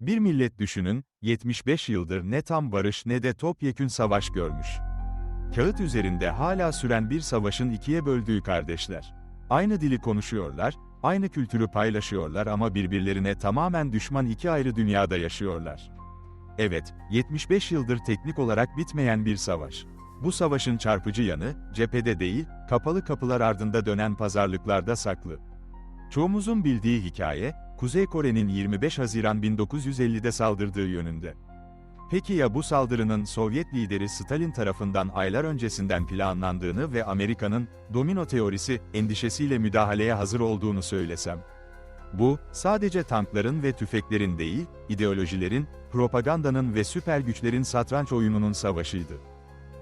Bir millet düşünün, 75 yıldır ne tam barış ne de topyekün savaş görmüş. Kağıt üzerinde hala süren bir savaşın ikiye böldüğü kardeşler. Aynı dili konuşuyorlar, aynı kültürü paylaşıyorlar ama birbirlerine tamamen düşman iki ayrı dünyada yaşıyorlar. Evet, 75 yıldır teknik olarak bitmeyen bir savaş. Bu savaşın çarpıcı yanı, cephede değil, kapalı kapılar ardında dönen pazarlıklarda saklı. Çoğumuzun bildiği hikaye, Kuzey Kore'nin 25 Haziran 1950'de saldırdığı yönünde. Peki ya bu saldırının Sovyet lideri Stalin tarafından aylar öncesinden planlandığını ve Amerika'nın domino teorisi endişesiyle müdahaleye hazır olduğunu söylesem? Bu, sadece tankların ve tüfeklerin değil, ideolojilerin, propagandanın ve süper güçlerin satranç oyununun savaşıydı.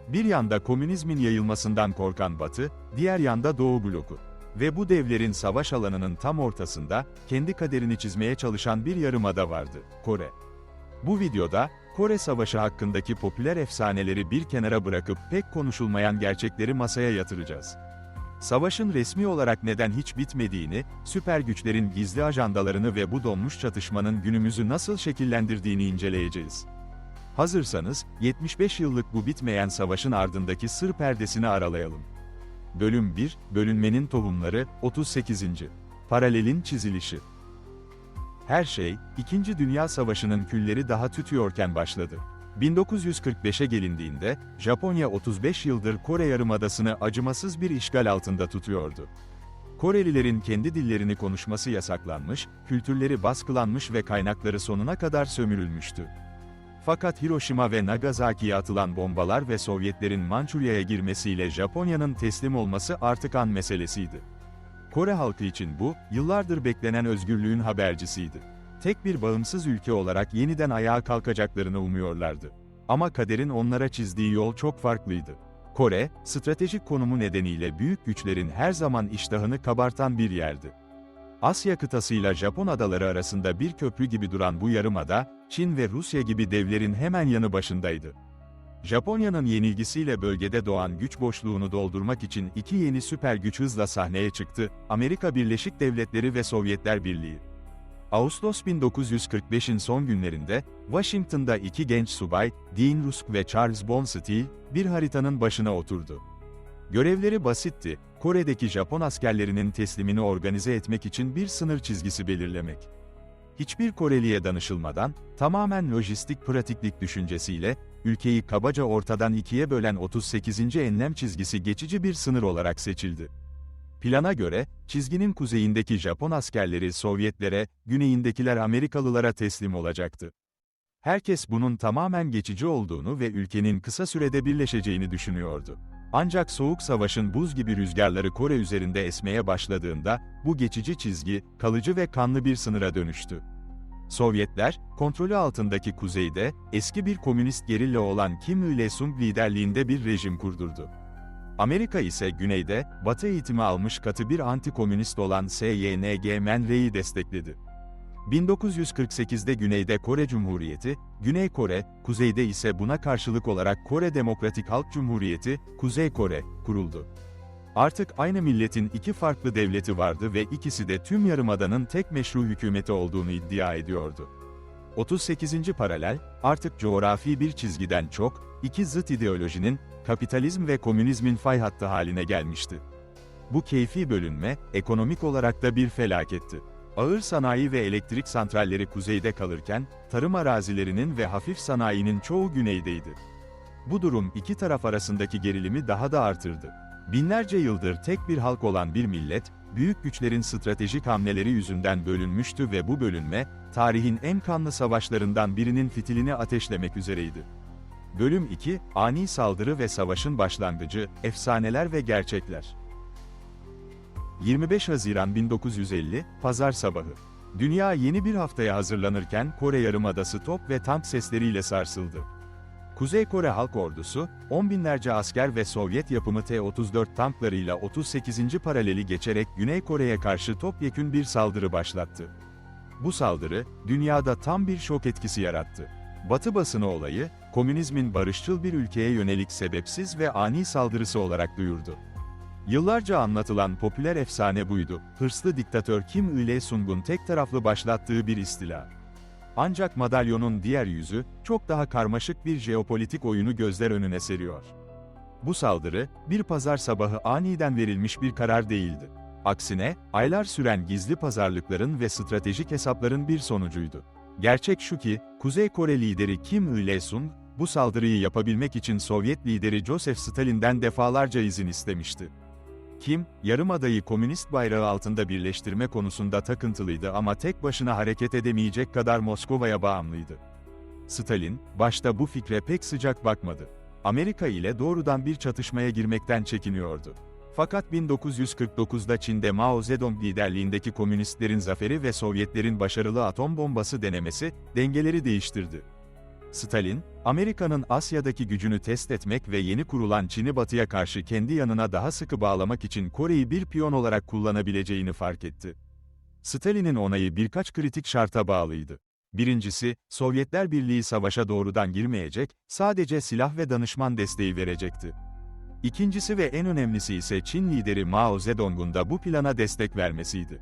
Bir yanda komünizmin yayılmasından korkan Batı, diğer yanda Doğu bloku. Ve bu devlerin savaş alanının tam ortasında, kendi kaderini çizmeye çalışan bir yarımada vardı, Kore. Bu videoda, Kore Savaşı hakkındaki popüler efsaneleri bir kenara bırakıp pek konuşulmayan gerçekleri masaya yatıracağız. Savaşın resmi olarak neden hiç bitmediğini, süper güçlerin gizli ajandalarını ve bu donmuş çatışmanın günümüzü nasıl şekillendirdiğini inceleyeceğiz. Hazırsanız, 75 yıllık bu bitmeyen savaşın ardındaki sır perdesini aralayalım. Bölüm 1, Bölünmenin Tohumları, 38. Paralelin Çizilişi Her şey, İkinci Dünya Savaşı'nın külleri daha tütüyorken başladı. 1945'e gelindiğinde, Japonya 35 yıldır Kore Yarımadası'nı acımasız bir işgal altında tutuyordu. Korelilerin kendi dillerini konuşması yasaklanmış, kültürleri baskılanmış ve kaynakları sonuna kadar sömürülmüştü. Fakat Hiroşima ve Nagasaki'ye atılan bombalar ve Sovyetlerin Mançurya'ya girmesiyle Japonya'nın teslim olması artık an meselesiydi. Kore halkı için bu, yıllardır beklenen özgürlüğün habercisiydi. Tek bir bağımsız ülke olarak yeniden ayağa kalkacaklarını umuyorlardı. Ama kaderin onlara çizdiği yol çok farklıydı. Kore, stratejik konumu nedeniyle büyük güçlerin her zaman iştahını kabartan bir yerdi. Asya kıtasıyla Japon adaları arasında bir köprü gibi duran bu yarımada, Çin ve Rusya gibi devlerin hemen yanı başındaydı. Japonya'nın yenilgisiyle bölgede doğan güç boşluğunu doldurmak için iki yeni süper güç hızla sahneye çıktı, Amerika Birleşik Devletleri ve Sovyetler Birliği. Ağustos 1945'in son günlerinde, Washington'da iki genç subay, Dean Rusk ve Charles Bonsteel, bir haritanın başına oturdu. Görevleri basitti, Kore'deki Japon askerlerinin teslimini organize etmek için bir sınır çizgisi belirlemek. Hiçbir Koreliye danışılmadan, tamamen lojistik pratiklik düşüncesiyle, ülkeyi kabaca ortadan ikiye bölen 38. enlem çizgisi geçici bir sınır olarak seçildi. Plana göre, çizginin kuzeyindeki Japon askerleri Sovyetlere, güneyindekiler Amerikalılara teslim olacaktı. Herkes bunun tamamen geçici olduğunu ve ülkenin kısa sürede birleşeceğini düşünüyordu. Ancak Soğuk Savaş'ın buz gibi rüzgarları Kore üzerinde esmeye başladığında, bu geçici çizgi, kalıcı ve kanlı bir sınıra dönüştü. Sovyetler, kontrolü altındaki kuzeyde, eski bir komünist gerilla olan Kim Il-sung liderliğinde bir rejim kurdurdu. Amerika ise güneyde, Batı eğitimi almış katı bir anti-komünist olan SYNG Menre'yi destekledi. 1948'de Güneyde Kore Cumhuriyeti, Güney Kore, kuzeyde ise buna karşılık olarak Kore Demokratik Halk Cumhuriyeti, Kuzey Kore, kuruldu. Artık aynı milletin iki farklı devleti vardı ve ikisi de tüm yarımadanın tek meşru hükümeti olduğunu iddia ediyordu. 38. paralel, artık coğrafi bir çizgiden çok, iki zıt ideolojinin, kapitalizm ve komünizmin fay hattı haline gelmişti. Bu keyfi bölünme, ekonomik olarak da bir felaketti. Ağır sanayi ve elektrik santralleri kuzeyde kalırken, tarım arazilerinin ve hafif sanayinin çoğu güneydeydi. Bu durum iki taraf arasındaki gerilimi daha da artırdı. Binlerce yıldır tek bir halk olan bir millet, büyük güçlerin stratejik hamleleri yüzünden bölünmüştü ve bu bölünme, tarihin en kanlı savaşlarından birinin fitilini ateşlemek üzereydi. Bölüm 2, Ani Saldırı ve Savaşın Başlangıcı, Efsaneler ve Gerçekler 25 Haziran 1950, Pazar sabahı. Dünya yeni bir haftaya hazırlanırken Kore Yarımadası top ve tank sesleriyle sarsıldı. Kuzey Kore Halk Ordusu, on binlerce asker ve Sovyet yapımı T-34 tanklarıyla 38. paraleli geçerek Güney Kore'ye karşı topyekün bir saldırı başlattı. Bu saldırı, dünyada tam bir şok etkisi yarattı. Batı basını olayı, komünizmin barışçıl bir ülkeye yönelik sebepsiz ve ani saldırısı olarak duyurdu. Yıllarca anlatılan popüler efsane buydu, hırslı diktatör Kim Il-sung'un tek taraflı başlattığı bir istila. Ancak madalyonun diğer yüzü, çok daha karmaşık bir jeopolitik oyunu gözler önüne seriyor. Bu saldırı, bir pazar sabahı aniden verilmiş bir karar değildi. Aksine, aylar süren gizli pazarlıkların ve stratejik hesapların bir sonucuydu. Gerçek şu ki, Kuzey Kore lideri Kim Il-sung, bu saldırıyı yapabilmek için Sovyet lideri Joseph Stalin'den defalarca izin istemişti. Kim, yarımadayı komünist bayrağı altında birleştirme konusunda takıntılıydı ama tek başına hareket edemeyecek kadar Moskova'ya bağımlıydı. Stalin, başta bu fikre pek sıcak bakmadı. Amerika ile doğrudan bir çatışmaya girmekten çekiniyordu. Fakat 1949'da Çin'de Mao Zedong liderliğindeki komünistlerin zaferi ve Sovyetlerin başarılı atom bombası denemesi, dengeleri değiştirdi. Stalin, Amerika'nın Asya'daki gücünü test etmek ve yeni kurulan Çin'i batıya karşı kendi yanına daha sıkı bağlamak için Kore'yi bir piyon olarak kullanabileceğini fark etti. Stalin'in onayı birkaç kritik şarta bağlıydı. Birincisi, Sovyetler Birliği savaşa doğrudan girmeyecek, sadece silah ve danışman desteği verecekti. İkincisi ve en önemlisi ise Çin lideri Mao Zedong'un da bu plana destek vermesiydi.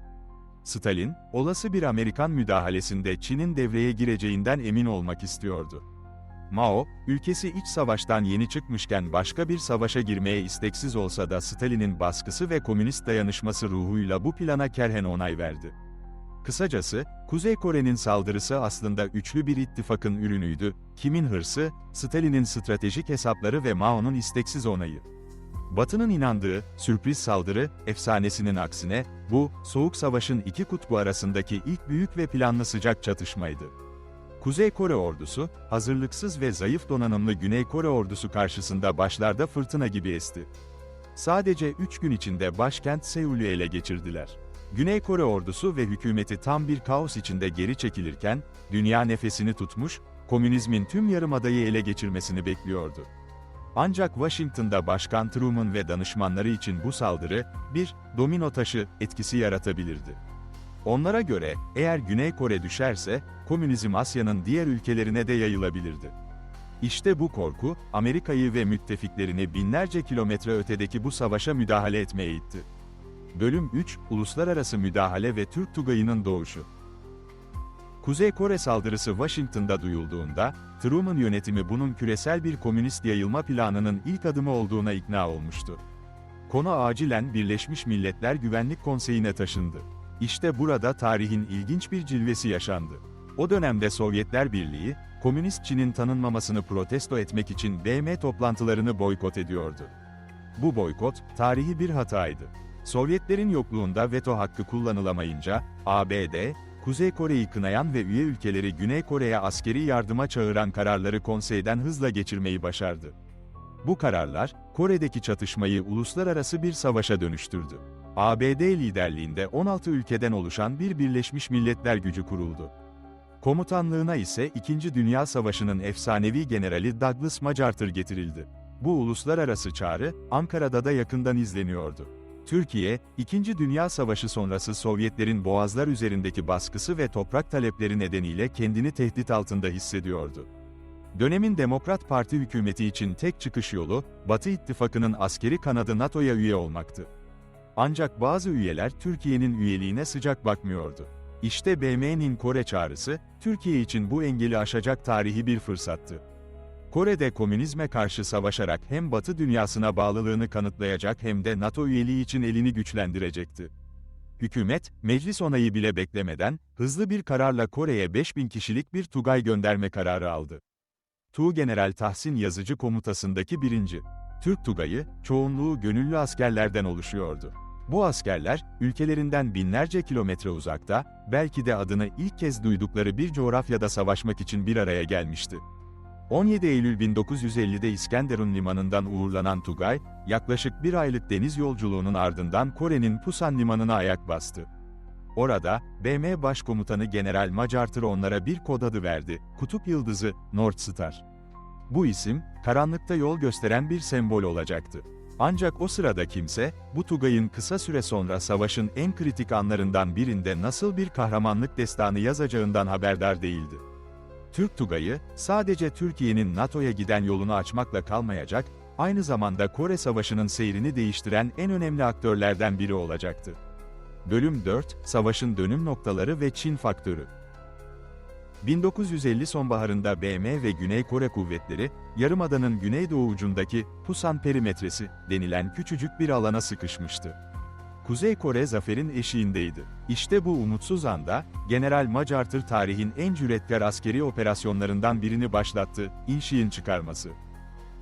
Stalin, olası bir Amerikan müdahalesinde Çin'in devreye gireceğinden emin olmak istiyordu. Mao, ülkesi iç savaştan yeni çıkmışken başka bir savaşa girmeye isteksiz olsa da Stalin'in baskısı ve komünist dayanışması ruhuyla bu plana kerhen onay verdi. Kısacası, Kuzey Kore'nin saldırısı aslında üçlü bir ittifakın ürünüydü, Kim'in hırsı, Stalin'in stratejik hesapları ve Mao'nun isteksiz onayı. Batı'nın inandığı, sürpriz saldırı, efsanesinin aksine, bu, Soğuk Savaş'ın iki kutbu arasındaki ilk büyük ve planlı sıcak çatışmaydı. Kuzey Kore ordusu, hazırlıksız ve zayıf donanımlı Güney Kore ordusu karşısında başlarda fırtına gibi esti. Sadece üç gün içinde başkent Seul'ü ele geçirdiler. Güney Kore ordusu ve hükümeti tam bir kaos içinde geri çekilirken, dünya nefesini tutmuş, komünizmin tüm yarımadayı ele geçirmesini bekliyordu. Ancak Washington'da Başkan Truman ve danışmanları için bu saldırı, bir domino taşı etkisi yaratabilirdi. Onlara göre, eğer Güney Kore düşerse, komünizm Asya'nın diğer ülkelerine de yayılabilirdi. İşte bu korku, Amerika'yı ve müttefiklerini binlerce kilometre ötedeki bu savaşa müdahale etmeye itti. Bölüm 3, Uluslararası Müdahale ve Türk Tugayı'nın doğuşu. Kuzey Kore saldırısı Washington'da duyulduğunda, Truman yönetimi bunun küresel bir komünist yayılma planının ilk adımı olduğuna ikna olmuştu. Konu acilen Birleşmiş Milletler Güvenlik Konseyi'ne taşındı. İşte burada tarihin ilginç bir cilvesi yaşandı. O dönemde Sovyetler Birliği, Komünist Çin'in tanınmamasını protesto etmek için BM toplantılarını boykot ediyordu. Bu boykot, tarihi bir hataydı. Sovyetlerin yokluğunda veto hakkı kullanılamayınca, ABD, Kuzey Kore'yi kınayan ve üye ülkeleri Güney Kore'ye askeri yardıma çağıran kararları konseyden hızla geçirmeyi başardı. Bu kararlar, Kore'deki çatışmayı uluslararası bir savaşa dönüştürdü. ABD liderliğinde 16 ülkeden oluşan bir Birleşmiş Milletler gücü kuruldu. Komutanlığına ise 2. Dünya Savaşı'nın efsanevi generali Douglas MacArthur getirildi. Bu uluslararası çağrı, Ankara'da da yakından izleniyordu. Türkiye, İkinci Dünya Savaşı sonrası Sovyetlerin boğazlar üzerindeki baskısı ve toprak talepleri nedeniyle kendini tehdit altında hissediyordu. Dönemin Demokrat Parti hükümeti için tek çıkış yolu, Batı İttifakı'nın askeri kanadı NATO'ya üye olmaktı. Ancak bazı üyeler Türkiye'nin üyeliğine sıcak bakmıyordu. İşte BM'nin Kore çağrısı, Türkiye için bu engeli aşacak tarihi bir fırsattı. Kore'de komünizme karşı savaşarak hem Batı dünyasına bağlılığını kanıtlayacak hem de NATO üyeliği için elini güçlendirecekti. Hükümet, meclis onayı bile beklemeden, hızlı bir kararla Kore'ye 5000 kişilik bir Tugay gönderme kararı aldı. Tuğgeneral Tahsin Yazıcı komutasındaki birinci. Türk Tugayı, çoğunluğu gönüllü askerlerden oluşuyordu. Bu askerler, ülkelerinden binlerce kilometre uzakta, belki de adını ilk kez duydukları bir coğrafyada savaşmak için bir araya gelmişti. 17 Eylül 1950'de İskenderun limanından uğurlanan Tugay, yaklaşık bir aylık deniz yolculuğunun ardından Kore'nin Pusan limanına ayak bastı. Orada, BM Başkomutanı General MacArthur onlara bir kod adı verdi, Kutup Yıldızı, North Star. Bu isim, karanlıkta yol gösteren bir sembol olacaktı. Ancak o sırada kimse, bu Tugay'ın kısa süre sonra savaşın en kritik anlarından birinde nasıl bir kahramanlık destanı yazacağından haberdar değildi. Türk Tugayı, sadece Türkiye'nin NATO'ya giden yolunu açmakla kalmayacak, aynı zamanda Kore Savaşı'nın seyrini değiştiren en önemli aktörlerden biri olacaktı. Bölüm 4, Savaşın dönüm noktaları ve Çin faktörü. 1950 sonbaharında BM ve Güney Kore kuvvetleri, Yarımada'nın güneydoğu ucundaki Pusan perimetresi denilen küçücük bir alana sıkışmıştı. Kuzey Kore zaferin eşiğindeydi. İşte bu umutsuz anda, General MacArthur tarihin en cüretkar askeri operasyonlarından birini başlattı, İnşi'nin çıkarması.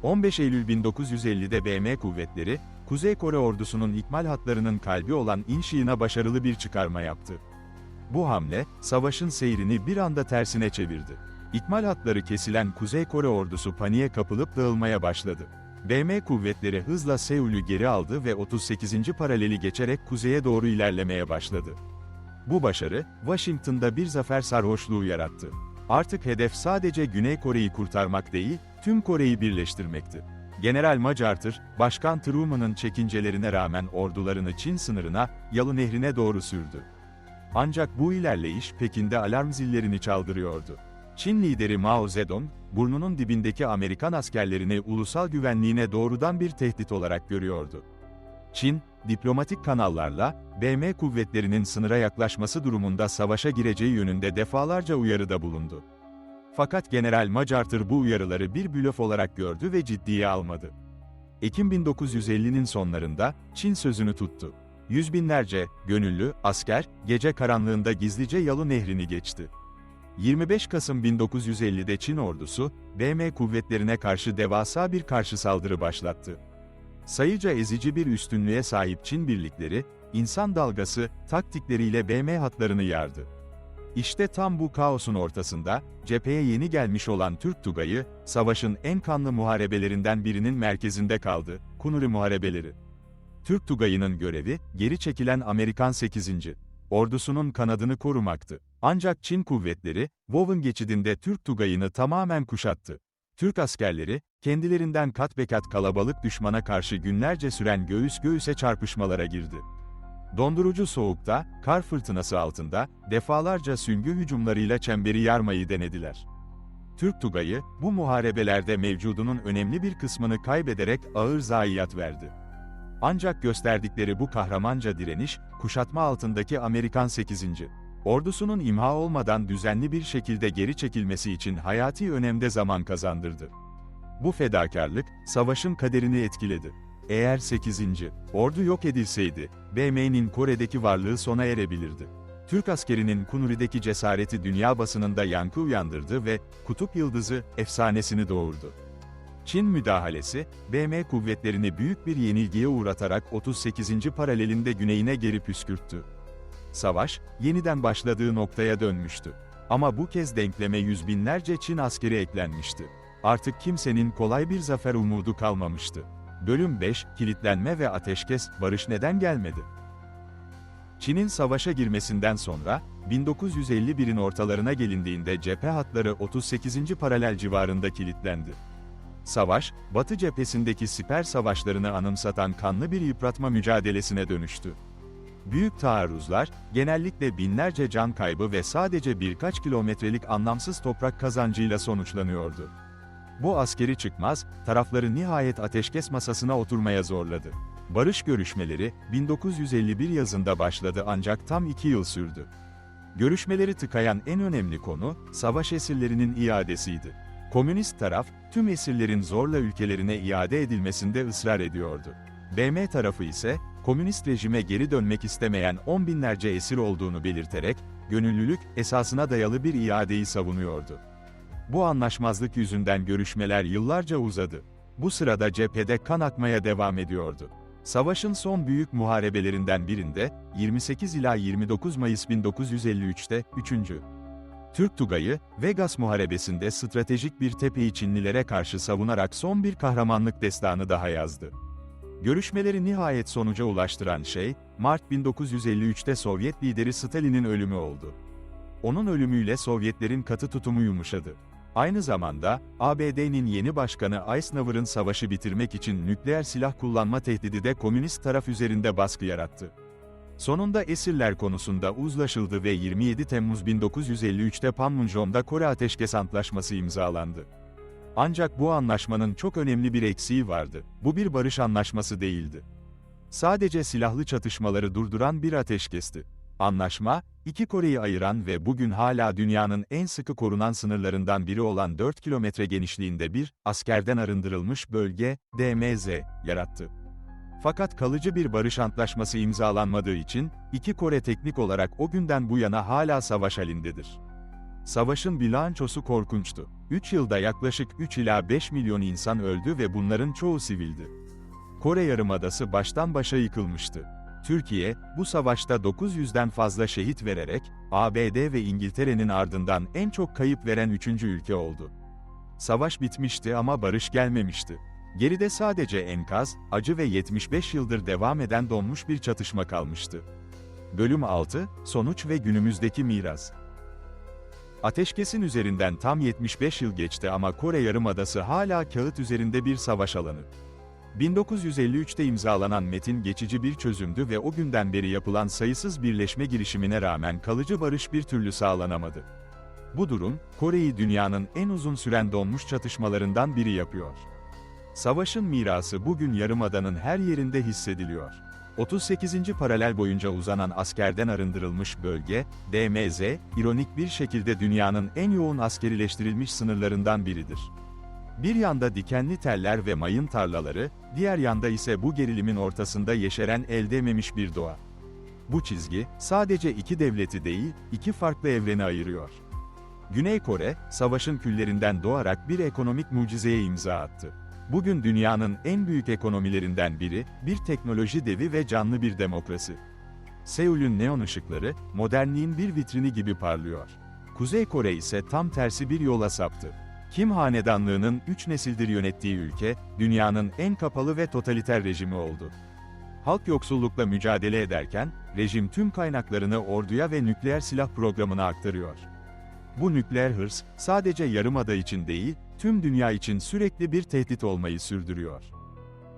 15 Eylül 1950'de BM kuvvetleri, Kuzey Kore ordusunun ikmal hatlarının kalbi olan İnşi'ne başarılı bir çıkarma yaptı. Bu hamle, savaşın seyrini bir anda tersine çevirdi. İkmal hatları kesilen Kuzey Kore ordusu paniğe kapılıp dağılmaya başladı. BM kuvvetleri hızla Seul'ü geri aldı ve 38. paraleli geçerek kuzeye doğru ilerlemeye başladı. Bu başarı, Washington'da bir zafer sarhoşluğu yarattı. Artık hedef sadece Güney Kore'yi kurtarmak değil, tüm Kore'yi birleştirmekti. General MacArthur, Başkan Truman'ın çekincelerine rağmen ordularını Çin sınırına, Yalı Nehri'ne doğru sürdü. Ancak bu ilerleyiş Pekin'de alarm zillerini çaldırıyordu. Çin lideri Mao Zedong, burnunun dibindeki Amerikan askerlerini ulusal güvenliğine doğrudan bir tehdit olarak görüyordu. Çin, diplomatik kanallarla, BM kuvvetlerinin sınıra yaklaşması durumunda savaşa gireceği yönünde defalarca uyarıda bulundu. Fakat General MacArthur bu uyarıları bir blöf olarak gördü ve ciddiye almadı. Ekim 1950'nin sonlarında, Çin sözünü tuttu. Yüz binlerce, gönüllü, asker, gece karanlığında gizlice Yalu Nehri'ni geçti. 25 Kasım 1950'de Çin ordusu, BM kuvvetlerine karşı devasa bir karşı saldırı başlattı. Sayıca ezici bir üstünlüğe sahip Çin birlikleri, insan dalgası, taktikleriyle BM hatlarını yardı. İşte tam bu kaosun ortasında, cepheye yeni gelmiş olan Türk Tugayı, savaşın en kanlı muharebelerinden birinin merkezinde kaldı, Kunuri Muharebeleri. Türk Tugayı'nın görevi, geri çekilen Amerikan 8. ordusunun kanadını korumaktı. Ancak Çin kuvvetleri, Woven geçidinde Türk Tugayı'nı tamamen kuşattı. Türk askerleri, kendilerinden kat be kat kalabalık düşmana karşı günlerce süren göğüs göğüse çarpışmalara girdi. Dondurucu soğukta, kar fırtınası altında, defalarca süngü hücumlarıyla çemberi yarmayı denediler. Türk Tugayı, bu muharebelerde mevcudunun önemli bir kısmını kaybederek ağır zayiat verdi. Ancak gösterdikleri bu kahramanca direniş, kuşatma altındaki Amerikan 8. ordusunun imha olmadan düzenli bir şekilde geri çekilmesi için hayati önemde zaman kazandırdı. Bu fedakarlık, savaşın kaderini etkiledi. Eğer 8. ordu yok edilseydi, BM'nin Kore'deki varlığı sona erebilirdi. Türk askerinin Kunuri'deki cesareti dünya basınında yankı uyandırdı ve Kutup Yıldızı efsanesini doğurdu. Çin müdahalesi, BM kuvvetlerini büyük bir yenilgiye uğratarak 38. paralelinde güneyine geri püskürttü. Savaş, yeniden başladığı noktaya dönmüştü. Ama bu kez denkleme yüz binlerce Çin askeri eklenmişti. Artık kimsenin kolay bir zafer umudu kalmamıştı. Bölüm 5, Kilitlenme ve Ateşkes, Barış neden gelmedi? Çin'in savaşa girmesinden sonra, 1951'in ortalarına gelindiğinde cephe hatları 38. paralel civarında kilitlendi. Savaş, Batı cephesindeki siper savaşlarını anımsatan kanlı bir yıpratma mücadelesine dönüştü. Büyük taarruzlar, genellikle binlerce can kaybı ve sadece birkaç kilometrelik anlamsız toprak kazancıyla sonuçlanıyordu. Bu askeri çıkmaz, tarafları nihayet ateşkes masasına oturmaya zorladı. Barış görüşmeleri, 1951 yazında başladı ancak tam iki yıl sürdü. Görüşmeleri tıkayan en önemli konu, savaş esirlerinin iadesiydi. Komünist taraf, tüm esirlerin zorla ülkelerine iade edilmesinde ısrar ediyordu. BM tarafı ise, komünist rejime geri dönmek istemeyen on binlerce esir olduğunu belirterek, gönüllülük esasına dayalı bir iadeyi savunuyordu. Bu anlaşmazlık yüzünden görüşmeler yıllarca uzadı. Bu sırada cephede kan akmaya devam ediyordu. Savaşın son büyük muharebelerinden birinde, 28 ila 29 Mayıs 1953'te, 3. Türk Tugayı, Vegas Muharebesi'nde stratejik bir tepeyi Çinlilere karşı savunarak son bir kahramanlık destanı daha yazdı. Görüşmeleri nihayet sonuca ulaştıran şey, Mart 1953'te Sovyet lideri Stalin'in ölümü oldu. Onun ölümüyle Sovyetlerin katı tutumu yumuşadı. Aynı zamanda, ABD'nin yeni başkanı Eisenhower'ın savaşı bitirmek için nükleer silah kullanma tehdidi de komünist taraf üzerinde baskı yarattı. Sonunda esirler konusunda uzlaşıldı ve 27 Temmuz 1953'te Panmunjom'da Kore Ateşkes Antlaşması imzalandı. Ancak bu anlaşmanın çok önemli bir eksiği vardı. Bu bir barış anlaşması değildi. Sadece silahlı çatışmaları durduran bir ateşkesti. Anlaşma, iki Kore'yi ayıran ve bugün hala dünyanın en sıkı korunan sınırlarından biri olan 4 kilometre genişliğinde bir, askerden arındırılmış bölge, DMZ, yarattı. Fakat kalıcı bir barış antlaşması imzalanmadığı için, iki Kore teknik olarak o günden bu yana hala savaş halindedir. Savaşın bilançosu korkunçtu. 3 yılda yaklaşık 3 ila 5 milyon insan öldü ve bunların çoğu sivildi. Kore Yarımadası baştan başa yıkılmıştı. Türkiye, bu savaşta 900'den fazla şehit vererek, ABD ve İngiltere'nin ardından en çok kayıp veren üçüncü ülke oldu. Savaş bitmişti ama barış gelmemişti. Geride sadece enkaz, acı ve 75 yıldır devam eden donmuş bir çatışma kalmıştı. Bölüm 6, Sonuç ve günümüzdeki miras. Ateşkesin üzerinden tam 75 yıl geçti ama Kore Yarımadası hala kağıt üzerinde bir savaş alanı. 1953'te imzalanan metin geçici bir çözümdü ve o günden beri yapılan sayısız birleşme girişimine rağmen kalıcı barış bir türlü sağlanamadı. Bu durum, Kore'yi dünyanın en uzun süren donmuş çatışmalarından biri yapıyor. Savaşın mirası bugün Yarımada'nın her yerinde hissediliyor. 38. paralel boyunca uzanan askerden arındırılmış bölge, DMZ, ironik bir şekilde dünyanın en yoğun askerileştirilmiş sınırlarından biridir. Bir yanda dikenli teller ve mayın tarlaları, diğer yanda ise bu gerilimin ortasında yeşeren el değmemiş bir doğa. Bu çizgi, sadece iki devleti değil, iki farklı evreni ayırıyor. Güney Kore, savaşın küllerinden doğarak bir ekonomik mucizeye imza attı. Bugün dünyanın en büyük ekonomilerinden biri, bir teknoloji devi ve canlı bir demokrasi. Seul'ün neon ışıkları, modernliğin bir vitrini gibi parlıyor. Kuzey Kore ise tam tersi bir yola saptı. Kim hanedanlığının 3 nesildir yönettiği ülke, dünyanın en kapalı ve totaliter rejimi oldu. Halk yoksullukla mücadele ederken, rejim tüm kaynaklarını orduya ve nükleer silah programına aktarıyor. Bu nükleer hırs, sadece yarımada için değil, tüm dünya için sürekli bir tehdit olmayı sürdürüyor.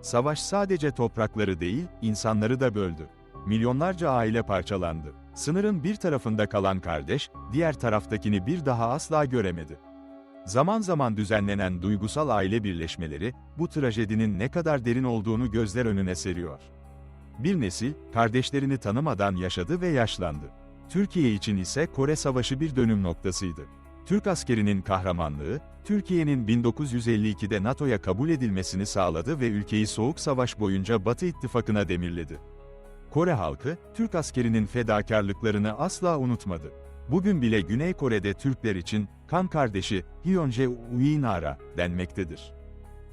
Savaş sadece toprakları değil, insanları da böldü. Milyonlarca aile parçalandı. Sınırın bir tarafında kalan kardeş, diğer taraftakini bir daha asla göremedi. Zaman zaman düzenlenen duygusal aile birleşmeleri, bu trajedinin ne kadar derin olduğunu gözler önüne seriyor. Bir nesil, kardeşlerini tanımadan yaşadı ve yaşlandı. Türkiye için ise Kore Savaşı bir dönüm noktasıydı. Türk askerinin kahramanlığı, Türkiye'nin 1952'de NATO'ya kabul edilmesini sağladı ve ülkeyi Soğuk Savaş boyunca Batı ittifakına demirledi. Kore halkı, Türk askerinin fedakarlıklarını asla unutmadı. Bugün bile Güney Kore'de Türkler için kan kardeşi Hyunjae Uinara denmektedir.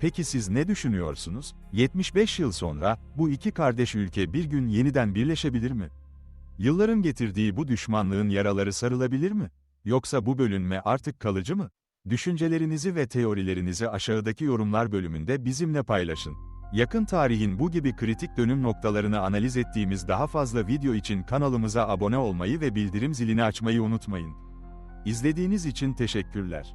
Peki siz ne düşünüyorsunuz? 75 yıl sonra bu iki kardeş ülke bir gün yeniden birleşebilir mi? Yılların getirdiği bu düşmanlığın yaraları sarılabilir mi? Yoksa bu bölünme artık kalıcı mı? Düşüncelerinizi ve teorilerinizi aşağıdaki yorumlar bölümünde bizimle paylaşın. Yakın tarihin bu gibi kritik dönüm noktalarını analiz ettiğimiz daha fazla video için kanalımıza abone olmayı ve bildirim zilini açmayı unutmayın. İzlediğiniz için teşekkürler.